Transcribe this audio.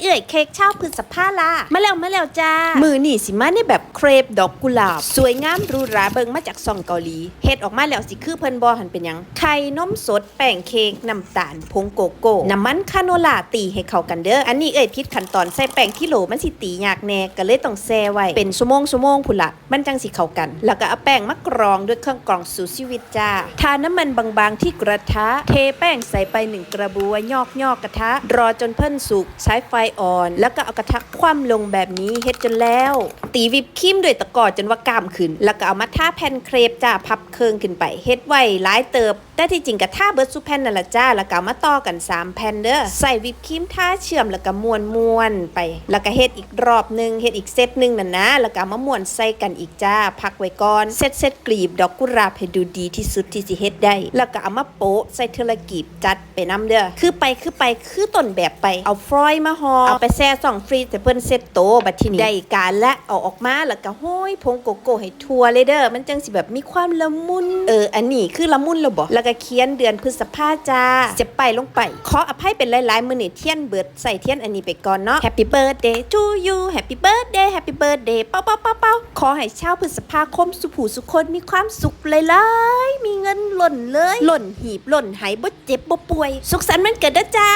เอื่อยเค้กเช่าพฤษภาลามาแล้วมาแล้วจ้า มือนี่สิมาในแบบเครปดอกกุหลาบ สวยงามหรูหราเบิงมาจากซองเกาหลีเฮ็ดออกมาแล้วสิคือเพิ่นบอหันเป็นหยัง ไข่นมสด แป้งเค้กน้ำตาลผงโกโก้ น้ำมันคาโนลาตีให้เข้ากันเด้อ อันนี้เอ่ยพิษขั้นตอนใส่แป้งที่โหลมันสิตียากแน่ก็เลยต้องแช่ไว้ เป็นชั่วโมงชั่วโมงพุ่นละมันจังสิเข้ากัน แล้วก็เอาแป้งมากรองด้วยเครื่องกรองสู่ชีวิตจ้า ทาน้ำมันบางๆที่กระทะ เทแป้งใส่ไปหนึ่งกระบวยยอกยอกกระทะ รอจนเพิ่นสุกใช้ไฟอ่อน แล้วก็เอากระทะคว่ำลงแบบนี้เฮ็ดจนแล้ว ตีวิปครีมด้วยตะกร้อจนว่ากล้ามขึ้น แล้วก็เอามาทาแผ่นเครปจ้าพับเคิงขึ้นไปเฮ็ดไว้หลายเติบ แต่ที่จริงก็ทาเบิร์ดสุแผ่นนั่นละจ้า แล้วก็มาต่อกัน 3 แผ่นเด้อใส่วิปครีมทาเชื่อมแล้วก็ม้วนม้วนไป แล้วก็เฮ็ดอีกรอบหนึงเฮ็ดอีกเซตหนึงนั่นนะแล้วก็มาม้วนใส่กันอีกจ้า พักไว้ก่อนเซตเซตกลีบดอกกุหลาบให้ดูดีที่สุดที่สิเฮ็ดได้ แล้วก็เอามาโปะใส่เทละกีบจัดไปนํเด้อคือไปคือไปคือต้นแบบไปเอาฟรอยมาห่อเอาไปแช่ส่องฟรีซให้เพิ่นเซ็ตโตบัดทีนี้ได้การและเอาออกมาแล้วก็ห้อยผงโกโก้ให้ทั่วเลยเด้อมันจังสิแบบมีความละมุนเอออันนี้คือละมุนแล้วบ่แล้วก็เขียนเดือนพฤษภาจ้าจะไปลงไปขออภัยเป็นหลายๆมื้อนี้เทียนเบิดใส่เทียนอันนี้ไปก่อนเนาะ Happy birthday to you Happy birthday Happy birthday เป้าเป้าเป้าเป้าขอให้ชาวพฤษภาคมสุขูสุคนมีความสุขหลายๆมีเงินหล่นเลย หล่นหีบหล่นไหบ่เจ็บบ่ป่วย สุขสันต์วันเกิดด้จ้า